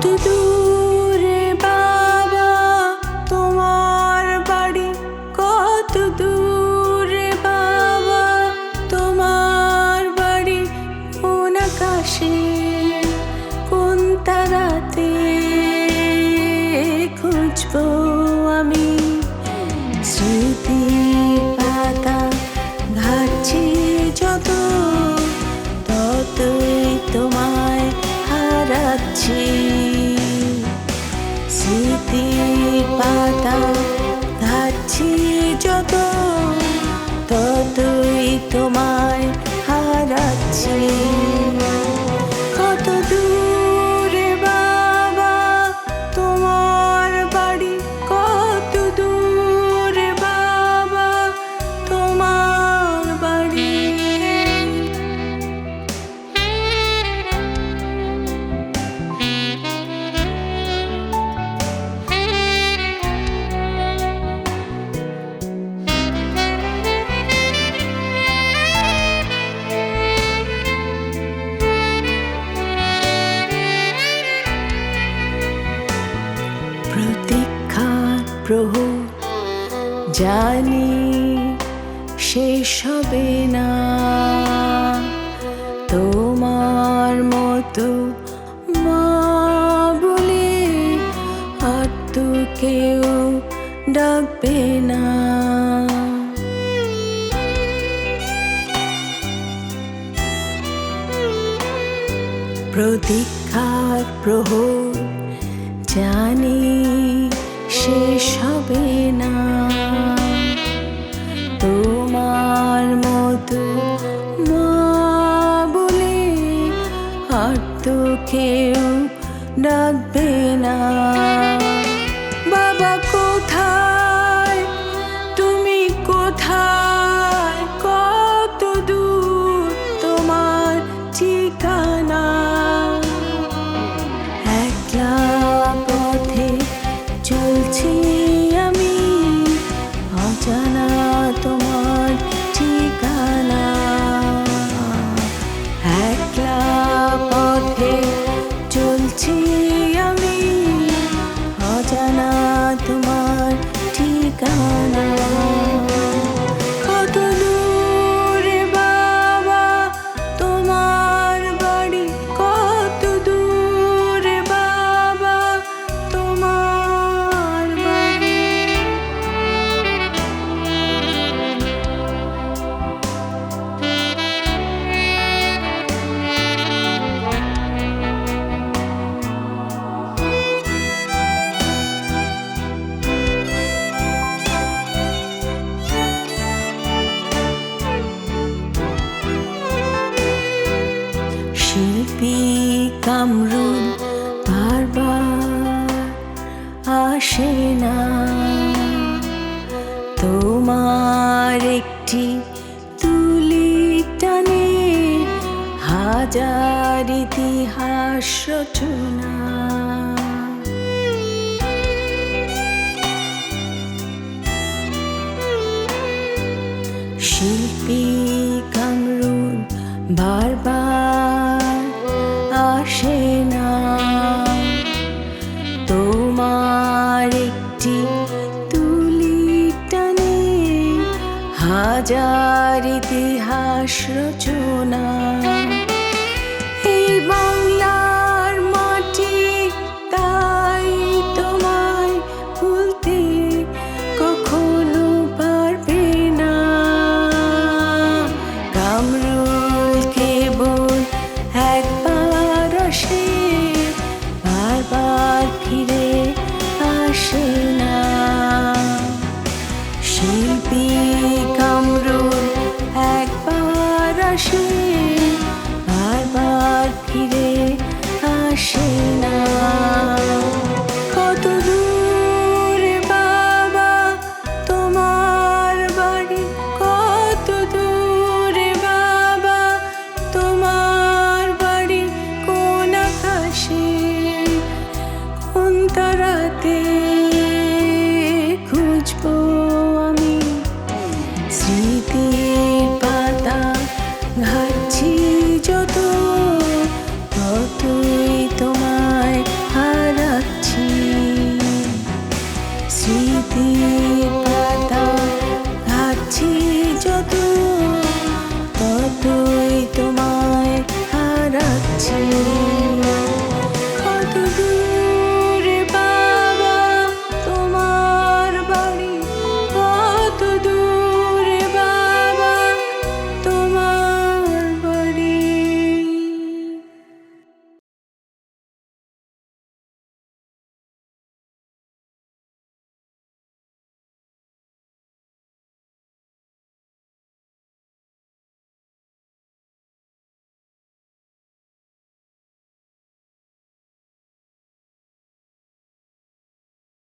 কত দূরে বাবা, তোমার বাড়ি কত দূরে বাবা, তোমার বাড়ি কোন কোন তারাতে খুঁজবো আমি? স্মৃতি যত, ততই তোমায় হারাচ্ছি। স্মৃতির পাতা ধাচ্ছি যত প্রহ জানি শেষ হবে না। তোমার মতো মা বলে আর তো কেউ ডাকবে না। প্রতীক্ষার প্রহর, জানি শেষ হবে না। চলছি কামরুল বারবার আসে না। তোমার একটি তুলি টানে হাজার ইতিহাস রচনা। আসে না। তোমার একটি তুলি টানে হাজার ইতিহাস রচনা। শিল্পী একবার আসে আসে না। কত বাবা তোমার বাড়ি? কত বাবা তোমার বাড়ি তারাতে